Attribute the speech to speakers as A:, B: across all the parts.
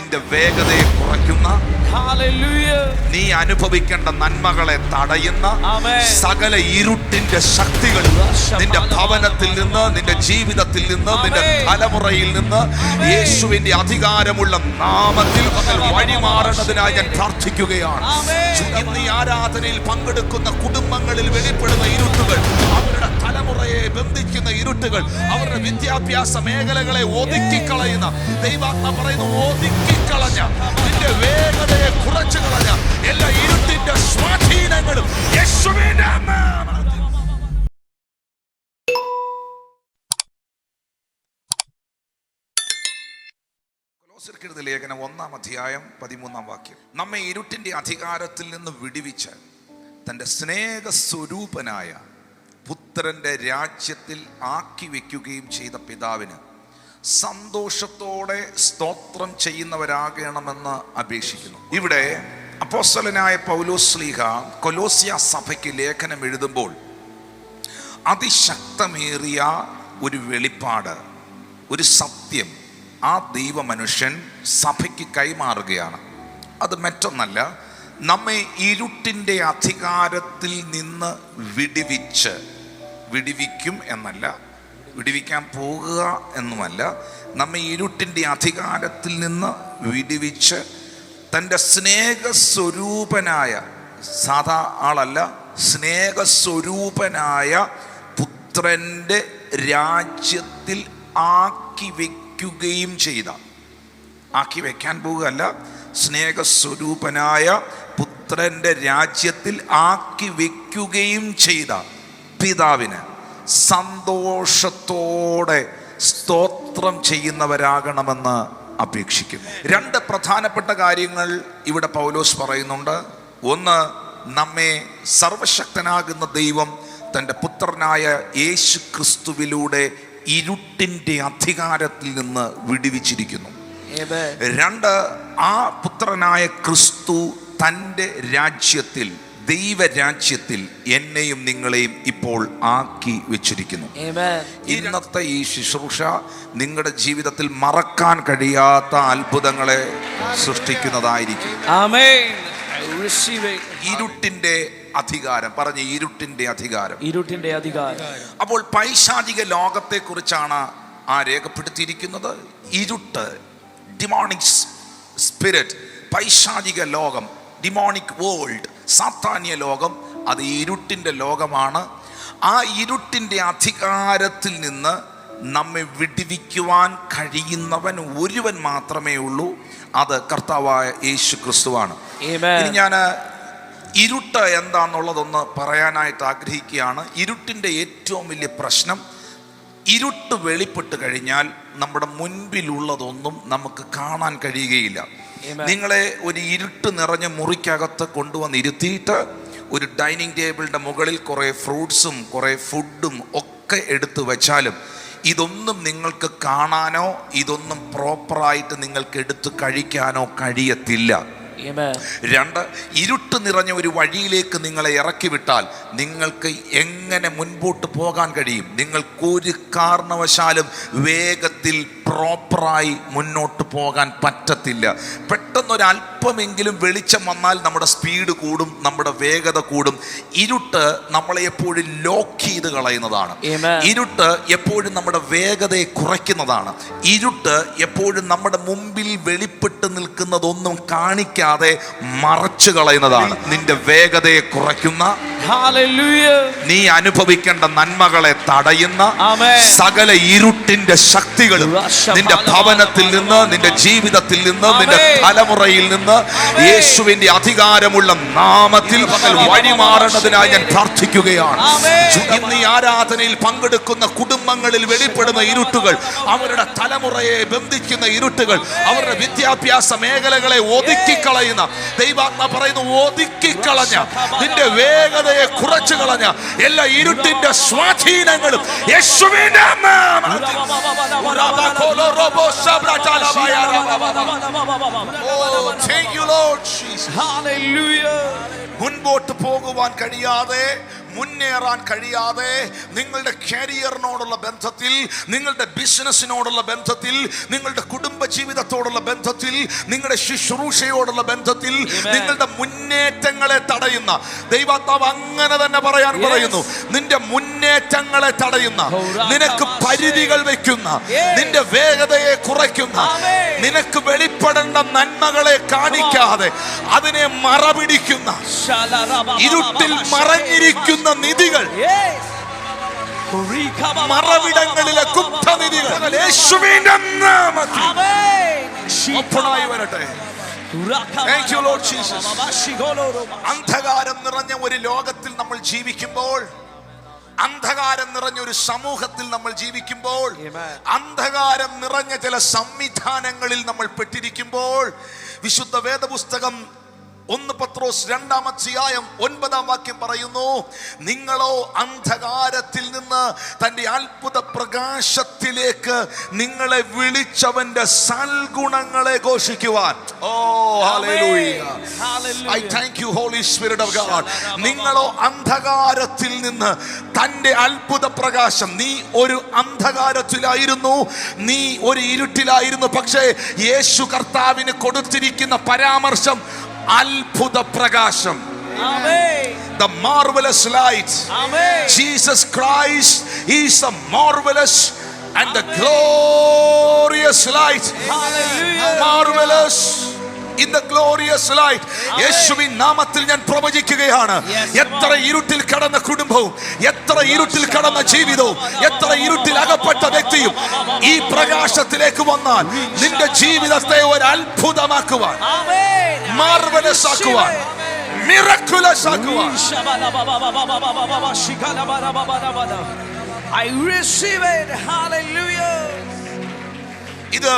A: നിന്റെ വേഗതയെ കുറയ്ക്കുന്ന. നീ അനുഭവിക്കേണ്ട നന്മകളെ തടയുന്ന. സകല ഇരുട്ടിന്റെ ശക്തികൾ നിന്റെ ഭവനത്തിൽ നിന്ന് നിന്റെ ജീവിതത്തിൽ നിന്ന് നിന്റെ. തലമുറയിൽ നിന്ന് യേശുവിന്റെ അധികാരമുള്ള നാമത്തിൽ വഴിമാറുന്നതിനായി ഞാൻ പ്രാർത്ഥിക്കുകയാണ്. ഇന്ന് ഈ ആരാധനയിൽ പങ്കെടുക്കുന്ന കുടുംബങ്ങളിൽ വെളിപ്പെടുന്ന ഇരുട്ടുകൾ അവരുടെ തലമുറയെ ബന്ധിക്കുന്ന ഇരുട്ടുകൾ അവരുടെ വിദ്യാഭ്യാസ മേഖലകളെ ഒതുക്കിക്കളയുന്ന ദൈവാത്മ പറയുന്നു ഒതുക്കിക്കളഞ്ഞ നിന്റെ വേഗതയെ കുറച്ചു കളഞ്ഞ എല്ലാ ഇരുട്ടിന്റെ സ്വാധീനങ്ങളും യേശുവിന്റെ ലേഖനം ഒന്നാം അധ്യായം പതിമൂന്നാം വാക്യം. നമ്മെ ഇരുട്ടിന്റെ അധികാരത്തിൽ നിന്ന് വിടിവിച്ച് തന്റെ സ്നേഹസ്വരൂപനായ പുത്രന്റെ രാജ്യത്തിൽ ആക്കി വയ്ക്കുകയും ചെയ്ത പിതാവിന് സന്തോഷത്തോടെ സ്തോത്രം ചെയ്യുന്നവരാകണമെന്ന് അപേക്ഷിക്കുന്നു. ഇവിടെ അപ്പോസ്തലനായ പൗലോസ്ലീഹ കൊലോസിയ സഭയ്ക്ക് ലേഖനം എഴുതുമ്പോൾ അതിശക്തമേറിയ ഒരു വെളിപ്പാട് ഒരു സത്യം ആ ദൈവമനുഷ്യൻ സഭയ്ക്ക് കൈമാറുകയാണ്. അത് മറ്റൊന്നല്ല നമ്മെ ഇരുട്ടിന്റെ അധികാരത്തിൽ നിന്ന് വിടിവിച്ച് വിടിവിക്കും എന്നല്ല വിടിവിക്കാൻ പോകുക എന്നുമല്ല നമ്മെ ഇരുട്ടിന്റെ അധികാരത്തിൽ നിന്ന് വിടിവിച്ച് തന്റെ സ്നേഹസ്വരൂപനായ സാധാ ആളല്ല സ്നേഹസ്വരൂപനായ പുത്രന്റെ രാജ്യത്തിൽ ആക്കി വയ്ക്കുകയും ചെയ്ത ആക്കി വയ്ക്കാൻ പോകുകയല്ല സ്നേഹസ്വരൂപനായ പുത്രന്റെ രാജ്യത്തിൽ ആക്കി വയ്ക്കുകയും ചെയ്ത പിതാവിന് സന്തോഷത്തോടെ സ്തോത്രം ചെയ്യുന്നവരാകണമെന്ന് അപേക്ഷിക്കുന്നു. രണ്ട് പ്രധാനപ്പെട്ട കാര്യങ്ങൾ ഇവിടെ പൗലോസ് പറയുന്നുണ്ട്. ഒന്ന് നമ്മെ സർവശക്തനാകുന്ന ദൈവം തന്റെ പുത്രനായ യേശു ക്രിസ്തുവിലൂടെ ഇരുട്ടിന്റെ അധികാരത്തിൽ നിന്ന് വിടുവിച്ചിരിക്കുന്നു. രണ്ട് ആ പുത്രനായ ക്രിസ്തു തന്റെ രാജ്യത്തിൽ ദൈവരാജ്യത്തിൽ എന്നെയും നിങ്ങളെയും ഇപ്പോൾ ആക്കി വെച്ചിരിക്കുന്നു. ഇന്നത്തെ ഈ ശുശ്രൂഷ നിങ്ങളുടെ ജീവിതത്തിൽ മറക്കാൻ കഴിയാത്ത അത്ഭുതങ്ങളെ സൃഷ്ടിക്കുന്നതായിരിക്കും. ഇരുട്ടിന്റെ അധികാരം. പറഞ്ഞ ഇരുട്ടിന്റെ അധികാരം.
B: ഇരുട്ടിന്റെ അധികാരം.
A: അപ്പോൾ പൈശാചിക ലോകത്തെ കുറിച്ചാണ് ആ രേഖപ്പെടുത്തിയിരിക്കുന്നത്. ഇരുട്ട് ഡിമോണിക് സ്പിരിറ്റ് പൈശാചിക ലോകം ഡിമോണിക് വേൾഡ് സാത്താന്യ ലോകം അത് ഇരുട്ടിന്റെ ലോകമാണ്. ആ ഇരുട്ടിന്റെ അധികാരത്തിൽ നിന്ന് നമ്മെ വിടിവിക്കുവാൻ കഴിയുന്നവൻ ഒരുവൻ മാത്രമേ ഉള്ളൂ. അത് കർത്താവായ യേശു ക്രിസ്തുവാണ്. ഇനി ഞാൻ ഇരുട്ട് എന്താന്നുള്ളതൊന്ന് പറയാനായിട്ട് ആഗ്രഹിക്കുകയാണ്. ഇരുട്ടിന്റെ ഏറ്റവും വലിയ പ്രശ്നം ഇരുട്ട് വെളിപ്പെട്ട് കഴിഞ്ഞാൽ നമ്മുടെ മുൻപിലുള്ളതൊന്നും നമുക്ക് കാണാൻ കഴിയുകയില്ല നിങ്ങളെ ഒരു ഇരുട്ട് നിറഞ്ഞ മുറിക്കകത്ത് കൊണ്ടുവന്ന് ഇരുത്തിയിട്ട് ഒരു ഡൈനിങ് ടേബിളിന്റെ മുകളിൽ കുറേ ഫ്രൂട്ട്സും കുറേ ഫുഡും ഒക്കെ എടുത്തു വെച്ചാലും ഇതൊന്നും നിങ്ങൾക്ക് കാണാനോ ഇതൊന്നും പ്രോപ്പറായിട്ട് നിങ്ങൾക്ക് എടുത്ത് കഴിക്കാനോ കഴിയത്തില്ല. രണ്ട് ഇരുട്ട് നിറഞ്ഞ ഒരു വഴിയിലേക്ക് നിങ്ങളെ ഇറക്കിവിട്ടാൽ നിങ്ങൾക്ക് എങ്ങനെ മുൻപോട്ട് പോകാൻ കഴിയും? നിങ്ങൾക്കൊരു കാരണവശാലും വേഗത്തിൽ പ്രോപ്പറായി മുന്നോട്ട് പോകാൻ പറ്റത്തില്ല. പെട്ടെന്നൊരു അല്പമെങ്കിലും വെളിച്ചം വന്നാൽ നമ്മുടെ സ്പീഡ് കൂടും നമ്മുടെ വേഗത കൂടും. ഇരുട്ട് നമ്മളെ എപ്പോഴും ലോക്ക് ചെയ്ത് കളയുന്നതാണ്. ഇരുട്ട് എപ്പോഴും നമ്മുടെ വേഗതയെ കുറയ്ക്കുന്നതാണ്. ഇരുട്ട് എപ്പോഴും നമ്മുടെ മുമ്പിൽ വെളിപ്പെട്ട് നിൽക്കുന്നതൊന്നും കാണിക്കാതെ മറച്ചു കളയുന്നതാണ്. നിന്റെ വേഗതയെ കുറയ്ക്കുന്ന. നീ അനുഭവിക്കേണ്ട നന്മകളെ തടയുന്ന. സകല ഇരുട്ടിന്റെ ശക്തികളും നിന്റെ ഭവനത്തിൽ നിന്ന് നിന്റെ ജീവിതത്തിൽ നിന്ന് നിന്റെ തലമുറയിൽ നിന്ന് യേശുവിന്റെ അധികാരമുള്ള നാമത്തിൽ പകൽ വഴിമാറുന്നതിനായി ഞാൻ പ്രാർത്ഥിക്കുകയാണ്. ഇന്ന് ഈ ആരാധനയിൽ പങ്കെടുക്കുന്ന കുടുംബങ്ങളിൽ വെളിപ്പെടുന്ന ഇരുട്ടുകൾ അവരുടെ തലമുറയെ ബന്ധിക്കുന്ന ഇരുട്ടുകൾ അവരുടെ വിദ്യാഭ്യാസ മേഖലകളെ ഒതുക്കിക്കളയുന്ന ദൈവാത്മ പറയുന്നു ഒതുക്കിക്കളഞ്ഞ നിന്റെ വേഗതയെ കുറച്ചു കളഞ്ഞ എല്ലാ ഇരുട്ടിന്റെ സ്വാധീനങ്ങളും യേശുവിന്റെ നാമത്തിൽ. Oh, thank you, Lord Jesus.
B: Hallelujah.
A: മുൻപോട്ട് പോകുവാൻ കഴിയാതെ മുന്നേറാൻ കഴിയാതെ നിങ്ങളുടെ കരിയറിനോടുള്ള ബന്ധത്തിൽ നിങ്ങളുടെ ബിസിനസ്സിനോടുള്ള ബന്ധത്തിൽ നിങ്ങളുടെ കുടുംബ ജീവിതത്തോടുള്ള ബന്ധത്തിൽ നിങ്ങളുടെ ശുശ്രൂഷയോടുള്ള ബന്ധത്തിൽ നിങ്ങളുടെ മുന്നേറ്റങ്ങളെ തടയുന്ന. ദൈവാത്മാവ് അങ്ങനെ തന്നെ പറയാൻ പറയുന്നു. നിന്റെ മുന്നേറ്റങ്ങളെ തടയുന്ന. നിനക്ക് പരിധികൾ വയ്ക്കുന്ന നിന്റെ വേഗതയെ കുറയ്ക്കുന്ന. നിനക്ക് വെളിപ്പെടേണ്ട നന്മകളെ കാണിക്കാതെ അതിനെ മറപിടിക്കുന്ന. ഇരുട്ടിൽ മറഞ്ഞിരിക്കുന്ന നിധികൾ. മറവിടങ്ങളിലെ ഗുപ്തനിധികൾ യേശുവിന്റെ നാമത്തിൽ. ഓപ്പണായി വരട്ടെ. അന്ധകാരം നിറഞ്ഞ ഒരു ലോകത്തിൽ നമ്മൾ ജീവിക്കുമ്പോൾ അന്ധകാരം നിറഞ്ഞ ഒരു സമൂഹത്തിൽ നമ്മൾ ജീവിക്കുമ്പോൾ. അന്ധകാരം നിറഞ്ഞ ചില സംവിധാനങ്ങളിൽ നമ്മൾ പെട്ടിരിക്കുമ്പോൾ വിശുദ്ധ വേദപുസ്തകം ഒന്ന് പത്രോസ് രണ്ടാം അധ്യായം ഒൻപതാം വാക്യം പറയുന്നു നിങ്ങളോ അന്ധകാരത്തിൽ നിന്ന് തന്റെ അത്ഭുത പ്രകാശത്തിലേക്ക് നിങ്ങളെ വിളിച്ചവന്റെ സൽഗുണങ്ങളെ ഘോഷിക്കുവാൻ. ഓ hallelujah. I thank you Holy Spirit of God നിങ്ങളോ അന്ധകാരത്തിൽ നിന്ന് തന്റെ അത്ഭുത പ്രകാശം നീ ഒരു അന്ധകാരത്തിലായിരുന്നു. നീ ഒരു ഇരുട്ടിലായിരുന്നു. പക്ഷേ യേശു കർത്താവിന് കൊടുത്തിരിക്കുന്ന പരാമർശം അത്ഭുത പ്രകാശം the marvelous light Jesus Christ is a marvelous and the glorious light marvelous In the glorious light യേശുവിൻ നാമത്തിൽ ഞാൻ പ്രവചിക്കുകയാണ്. എത്ര ഇരുട്ടിൽ കടന്ന കുടുംബവും എത്ര ഇരുട്ടിൽ കടന്ന ജീവിതവും എത്ര ഇരുട്ടിൽ അകപ്പെട്ട വ്യക്തിയും ഈ പ്രകാശത്തിലേക്ക് വന്നാൽ നിന്റെ ജീവിതത്തെ ഒരു അത്ഭുതമാക്കുവാൻ മാർവലസ് ആക്കുവാൻ മിറക്കുലസ് ആക്കുവാൻ
B: I receive it. Hallelujah.
A: ഇത്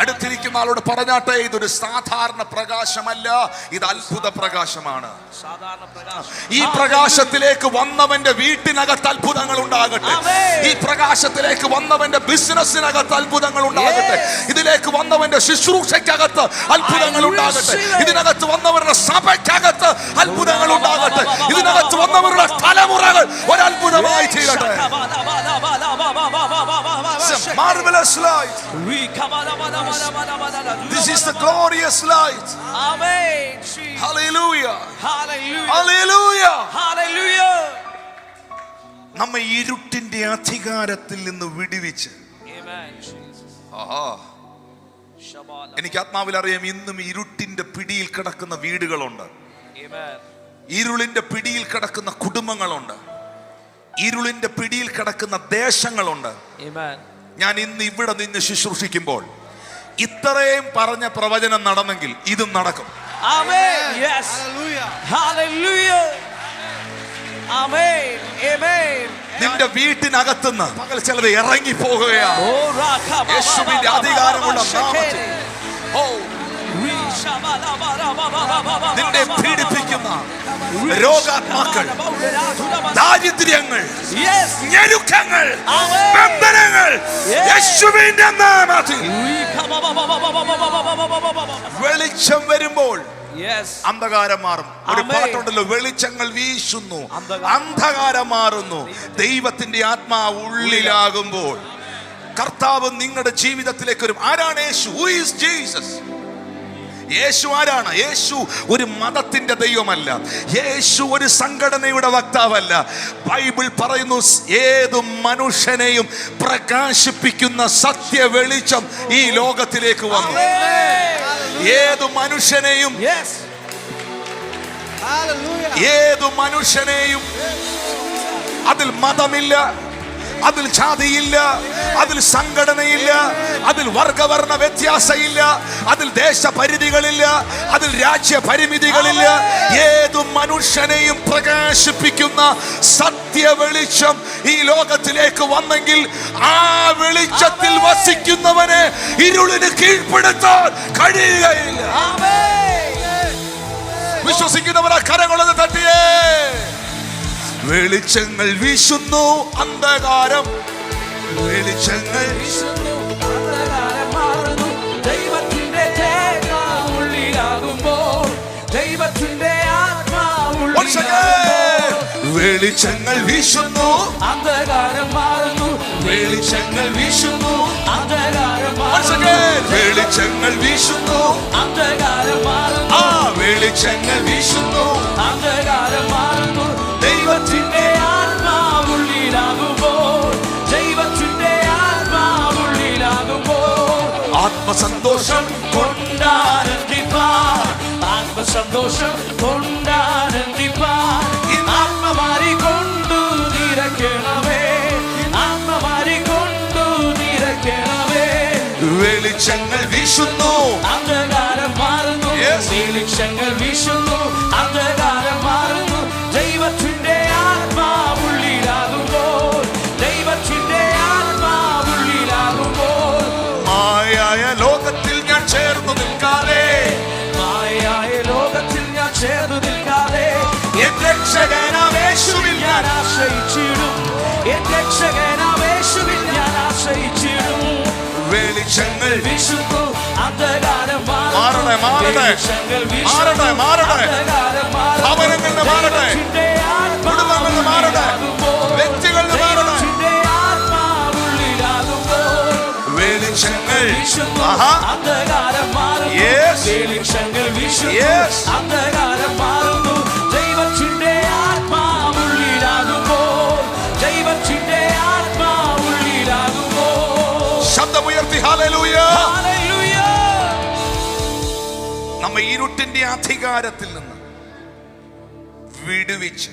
A: അടുത്തിരിക്കുന്ന ആളോട് പറഞ്ഞാട്ടെ ഇതൊരു സാധാരണ പ്രകാശമല്ല ഇത് അത്ഭുത പ്രകാശമാണ് ഈ പ്രകാശത്തിലേക്ക് വന്നവന്റെ വീട്ടിനകത്ത് അത്ഭുതങ്ങൾ ഉണ്ടാകട്ടെ ഈ പ്രകാശത്തിലേക്ക് വന്നവന്റെ ബിസിനസ്സിനകത്ത് അത്ഭുതങ്ങൾ ഉണ്ടാകട്ടെ ഇതിലേക്ക് വന്നവന്റെ ശുശ്രൂഷയ്ക്കകത്ത് അത്ഭുതങ്ങൾ ഉണ്ടാകട്ടെ ഇതിനകത്ത് വന്നവരുടെ സഭയ്ക്കകത്ത് അത്ഭുതങ്ങൾ ഉണ്ടാകട്ടെ ഇതിനകത്ത് വന്നവരുടെ തലമുറകൾ ഒരത്ഭുതമായി അത്ഭുതമായി തീരട്ടെ a marvelous light. This is the glorious light.
B: Amen.
A: Hallelujah.
B: Hallelujah.
A: Hallelujah.
B: Hallelujah.
A: നമ്മെ ഇരുട്ടിന്റെ അധികാരത്തിൽ നിന്ന് വിടുവിച്ച്. എനിക്ക് ആത്മാവിൽ അറിയാം ഇന്നും ഇരുട്ടിന്റെ പിടിയിൽ കിടക്കുന്ന വീടുകളുണ്ട്
B: Amen.
A: ഇരുളിന്റെ പിടിയിൽ കിടക്കുന്ന കുടുംബങ്ങളുണ്ട് ഇരുളിന്റെ പിടിയിൽ കിടക്കുന്ന ദേശങ്ങളുണ്ട്. ഞാൻ ഇന്ന് ഇവിടെ നിന്ന് ശുശ്രൂഷിക്കുമ്പോൾ ഇത്രയും പറഞ്ഞ പ്രവചനം നടന്നെങ്കിൽ ഇതും നടക്കും
B: Amen. Yes. Hallelujah. Amen. Amen.
A: നിന്റെ വീട്ടിനകത്തുനിന്ന് പകൽ ചിലത് ഇറങ്ങി പോകുകയാണ്
B: Oh.
A: യേശുവിന്റെ അധികാരമുള്ള നാമത്തിൽ ഓ നിന്നെ പീഡിപ്പിക്കുന്ന രോഗാത്മാക്കൾ ദാരിദ്ര്യങ്ങൾ. ഞെരുക്കങ്ങൾ ബന്ധനങ്ങൾ. യേശുവിന്റെ നാമത്തിൽ. വെളിച്ചം വരുമ്പോൾ അന്ധകാരം മാറും ഒരു. പാട്ടുണ്ടല്ലോ വെളിച്ചങ്ങൾ വീശുന്നു
B: അന്ധകാരം.
A: അന്ധകാരം മാറുന്നു ദൈവത്തിന്റെ ആത്മാവ് ഉള്ളിലാകുമ്പോൾ കർത്താവ് നിങ്ങളുടെ ജീവിതത്തിലേക്ക് വരും ആരാണ് Yesu who is Jesus Yesu ആരാണ്? യേശു ഒരു മതത്തിന്റെ ദൈവമല്ല. യേശു ഒരു സംഘടനയുടെ വക്താവല്ല. ബൈബിൾ പറയുന്നു ഏത് മനുഷ്യനെയും പ്രകാശിപ്പിക്കുന്ന സത്യ വെളിച്ചം ഈ ലോകത്തിലേക്ക് വന്നു. ഏതു മനുഷ്യനെയും ഏതു മനുഷ്യനെയും അതിൽ മതമില്ല. അതിൽ ജാതിയില്ല അതിൽ സംഘടനയില്ല അതിൽ വർഗവർണ വ്യത്യാസമില്ല അതിൽ ദേശപരിധികളില്ല അതിൽ രാജ്യ പരിമിതികളില്ല. ഏതു മനുഷ്യനെയും പ്രകാശിപ്പിക്കുന്ന സത്യ വെളിച്ചം ഈ ലോകത്തിലേക്ക് വന്നെങ്കിൽ ആ വെളിച്ചത്തിൽ വസിക്കുന്നവനെ ഇരുളിന് കീഴ്പ്പെടുത്താൻ കഴിയുകയില്ല. വിശ്വസിക്കുന്നവരെ കരകളത് തട്ടിയേ. വെളിച്ചങ്ങൾ വീശുന്നു അന്ധകാരം. വെളിച്ചങ്ങൾ
B: ദൈവത്തിന്റെ തേങ്ങ ഉള്ളിലാകുമ്പോൾ ദൈവത്തിന്റെ
A: again. വെളിച്ചങ്ങൾ വീശുന്നു.
B: അന്ധകാരം മാറുന്നു.
A: വെളിച്ചങ്ങൾ വീശുന്നു.
B: അന്ധകാരം മാറുന്നു.
A: വെളിച്ചങ്ങൾ വീശുന്നു.
B: അന്ധകാരം മാറുന്നു.
A: ആ വെളിച്ചങ്ങൾ വീശുന്നു.
B: അന്ധകാരം മാറുന്നു. ദൈവത്തിന്റെ ആത്മാവുള്ളിലാകുമ്പോൾ ദൈവത്തിന്റെ ആത്മാവുള്ളിലാകുമ്പോൾ
A: ആത്മസന്തോഷം
B: കൊണ്ടാനന്ദിപ്പാൻ ആത്മസന്തോഷം കൊണ്ടാനന്ദിപ്പാൻ ആത്മമാരി കൊണ്ടു നിരക്കണമേ ആത്മമാരി കൊണ്ടു നിരക്കണമേ
A: വെളിച്ചങ്ങൾ വീശുന്നു.
B: അന്ധകാരം മാറുന്നു. വെളിച്ചങ്ങൾ വീശുന്നു. ആശ്രയിച്ചിടും എൻ രക്ഷകനാവേശുവിൽ ഞാൻ ആശ്രയിച്ചിടും
A: വെളിച്ചങ്ങൾ
B: വിശുദ്ധു അന്ധകാരം
A: മാറണേ, മാറണേ. മാറണേ, മാറണേ. ഭവനങ്ങളിൽ മാറണേ. കുടുംബങ്ങളിൽ മാറണേ. വ്യക്തികളിൽ മാറണേ. വെളിച്ചങ്ങൾ
B: അന്ധകാരം മാറുന്നു. വെളിച്ചങ്ങൾ
A: Yes.
B: അന്ധകാരം മാറുന്നു
A: ഇരുട്ടിന്റെ അധികാരത്തിൽ നിന്ന് വിടുവിച്ച്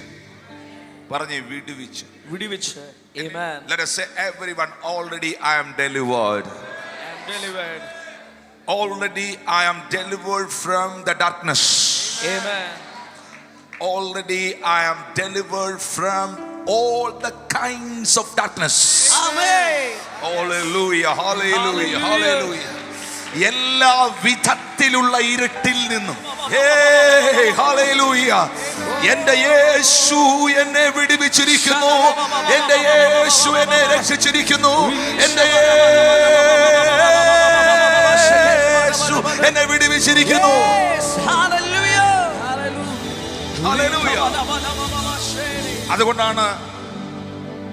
A: പറഞ്ഞേ വിടുവിച്ച്
B: വിടുവിച്ച് Amen.
A: Let us say everyone already I am delivered.
B: And delivered.
A: Already I am delivered from the darkness.
B: Amen.
A: Already I am delivered from all the kinds of darkness.
B: Amen.
A: Hallelujah, hallelujah,
B: Hallelujah.
A: hallelujah. എല്ലാ വിധത്തിലുള്ള ഇരുട്ടിൽ നിന്നും. എന്റെ യേശു എന്നെ വിടുവിച്ചിരിക്കുന്നു. എന്റെ യേശു എന്നെ രക്ഷിച്ചിരിക്കുന്നു. എന്റെ യേശു എന്നെ വിടുവിച്ചിരിക്കുന്നു. അതുകൊണ്ടാണ്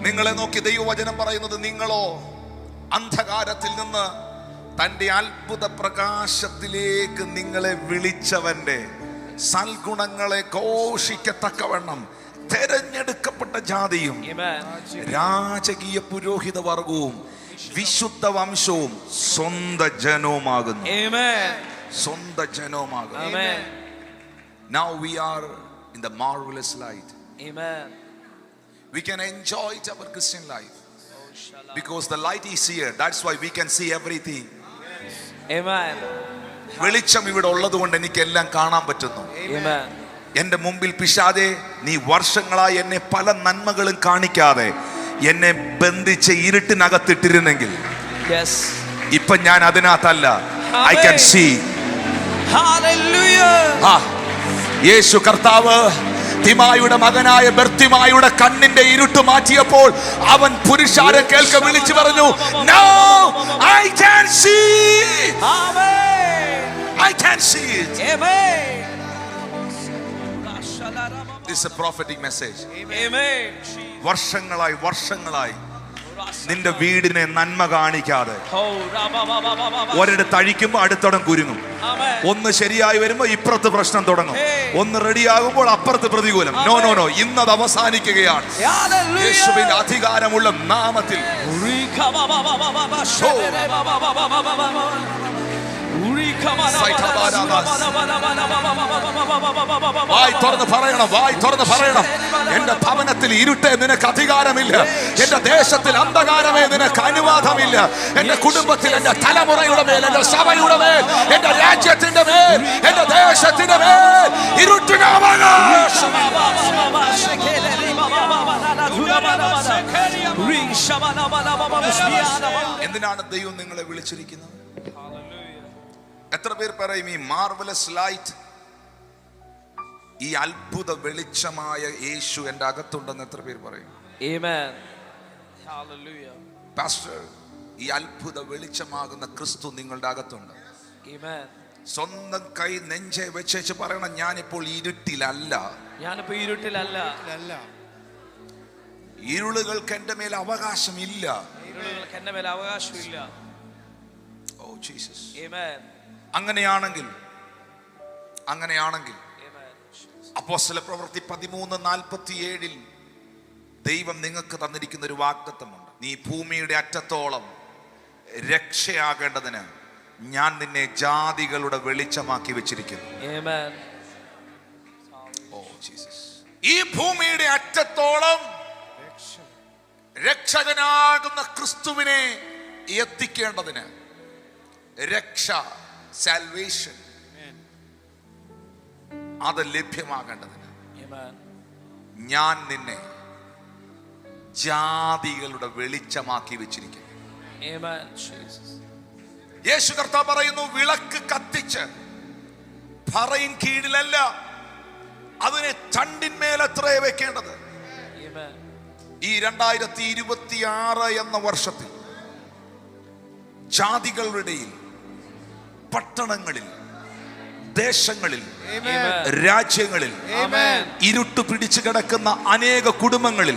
A: നിങ്ങളെ നോക്കി ദൈവവചനം പറയുന്നത് നിങ്ങളോ അന്ധകാരത്തിൽ നിന്ന് തന്റെ അത്ഭുത പ്രകാശത്തിലേക്ക് നിങ്ങളെ വിളിച്ചവന്റെ സൽഗുണങ്ങളെ ഘോഷിക്കത്തക്കവണ്ണം തെരഞ്ഞെടുക്കപ്പെട്ട ജാതിയും രാജകീയ പുരോഹിത വർഗവും വിശുദ്ധ വംശവും സ്വന്ത ജനവുമാകുന്നു. സ്വന്ത ജനവുമാകുന്നു. We can enjoy our Christian life. Because the light is here. That's why we can see everything. വെളിച്ചം ഇവിടെ ഉള്ളത് കൊണ്ട് എനിക്ക് എല്ലാം കാണാൻ പറ്റുന്നു. എന്റെ മുമ്പിൽ പിശാതെ നീ വർഷങ്ങളായി എന്നെ പല നന്മകളും കാണിക്കാതെ എന്നെ ബന്ധിച്ച് ഇരുട്ടിനകത്തിട്ടിരുന്നെങ്കിൽ. ഇപ്പൊ ഞാൻ അതിനകത്തല്ല ഐ ക്യാൻ സീ. യേശു കർത്താവ് തിമായുടെ മകനായ ബർത്തിമായുടെ കണ്ണിന്റെ ഇരുട്ട് മാറ്റിയപ്പോൾ അവൻ പുരുഷാരെ കേൾക്ക വിളിച്ചു പറഞ്ഞു no I can see This a prophetic message. വർഷങ്ങളായി വർഷങ്ങളായി നിന്റെ വീടിനെ നന്മ കാണിക്കാതെ
B: Oh.
A: ഒരിടത്ത് അഴിക്കുമ്പോൾ അടുത്തടം കുരുങ്ങും. ഒന്ന് ശരിയായി വരുമ്പോ ഇപ്പുറത്ത് പ്രശ്നം തുടങ്ങും. ഒന്ന് റെഡിയാകുമ്പോൾ അപ്പുറത്ത് പ്രതികൂലം നോ നോ നോ ഇന്നത് അവസാനിക്കുകയാണ് യേശുവിന്റെ അധികാരമുള്ള നാമത്തിൽ. വായി തുറന്ന് പറയണം വായി തുറന്ന് പറയണം. എന്റെ ഭവനത്തിൽ ഇരുട്ട് നിനക്ക് അധികാരമില്ല. എന്റെ ദേശത്തിൽ അന്ധകാരമേ നിനക്ക് അനുവാദമില്ല. എന്റെ കുടുംബത്തിൽ എന്റെ തലമുറയുടെ മേൽ എന്റെ സഭയുടെ മേൽ എന്റെ രാജ്യത്തിന്റെ മേൽ എന്റെ ദേശത്തിന്റെ മേൽ ഇരുട്ടിന് എന്തിനാണ് ദൈവം നിങ്ങളെ വിളിച്ചിരിക്കുന്നത്? എത്ര പേർ പറയും ഈ മാർവലസ് ലൈറ്റ് ഈ അത്ഭുത വെളിച്ചമായ യേശു എന്റെ അകത്തുണ്ടെന്ന് എത്ര പേര് പറയും. പാസ്റ്റർ ഈ അത്ഭുത വെളിച്ചമാകുന്ന ക്രിസ്തു നിങ്ങളുടെ അകത്തുണ്ട്. സ്വന്തം കൈ നെഞ്ചെ വെച്ചേച്ച് പറയണം ഞാനിപ്പോൾ ഇരുട്ടിലല്ല.
B: ഞാനിപ്പോ ഇരുട്ടിലല്ല.
A: ഇരുളുകൾക്ക് എന്റെ മേൽ അവകാശമില്ല.
B: ഇരുളുകൾക്ക് എന്റെ മേൽ അവകാശമില്ല.
A: Oh Jesus
B: Amen.
A: അങ്ങനെയാണെങ്കിൽ അങ്ങനെയാണെങ്കിൽ. അപ്പോസ്തല പ്രവൃത്തി പതിമൂന്ന് നാൽപ്പത്തി ഏഴിൽ ദൈവം നിങ്ങൾക്ക് തന്നിരിക്കുന്ന ഒരു വാഗ്ദത്തമുണ്ട് നീ ഭൂമിയുടെ അറ്റത്തോളം രക്ഷയാകേണ്ടതിന് ഞാൻ നിന്നെ ജാതികളുടെ വെളിച്ചമാക്കി വെച്ചിരിക്കുന്നു. ഓ ജീസസ് ഈ ഭൂമിയുടെ അറ്റത്തോളം രക്ഷകനാകുന്ന ക്രിസ്തുവിനെ എത്തിക്കേണ്ടതിന് രക്ഷ സാൽവേഷൻ അത് ലഭ്യമാകേണ്ടതിന്. ഞാൻ നിന്നെ ജാതികളുടെ വെളിച്ചമാക്കി വെച്ചിരിക്കുന്നു. യേശു കർത്താവ് പറയുന്നു വിളക്ക് കത്തിച്ച് പറയും കീഴിലല്ല. അതിനെ ചണ്ടിന്മേലത്രേ വെക്കേണ്ടത്. ഈ രണ്ടായിരത്തി ഇരുപത്തി ആറ് എന്ന വർഷത്തിൽ ജാതികളുടെ ഇടയിൽ പട്ടണങ്ങളിൽ ദേശങ്ങളിൽ. രാജ്യങ്ങളിൽ. ഇരുട്ട് പിടിച്ചു കിടക്കുന്ന അനേക കുടുംബങ്ങളിൽ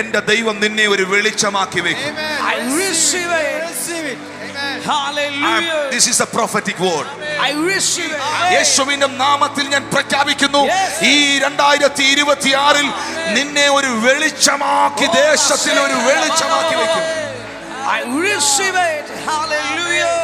A: എന്റെ ദൈവം നിന്നെ ഒരു വെളിച്ചമാക്കി വെക്കും
B: I receive it.
C: Receive it. Amen.
B: Hallelujah.
A: This is a prophetic word
B: I receive it.
A: യേശുവിന്റെ നാമത്തിൽ ഞാൻ പ്രഖ്യാപിക്കുന്നു. ഈ രണ്ടായിരത്തി ഇരുപത്തി ആറിൽ നിന്നെ ഒരു വെളിച്ചമാക്കി ദേശത്തിൽ ഒരു വെളിച്ചമാക്കി വെക്കും
B: I receive it. Hallelujah.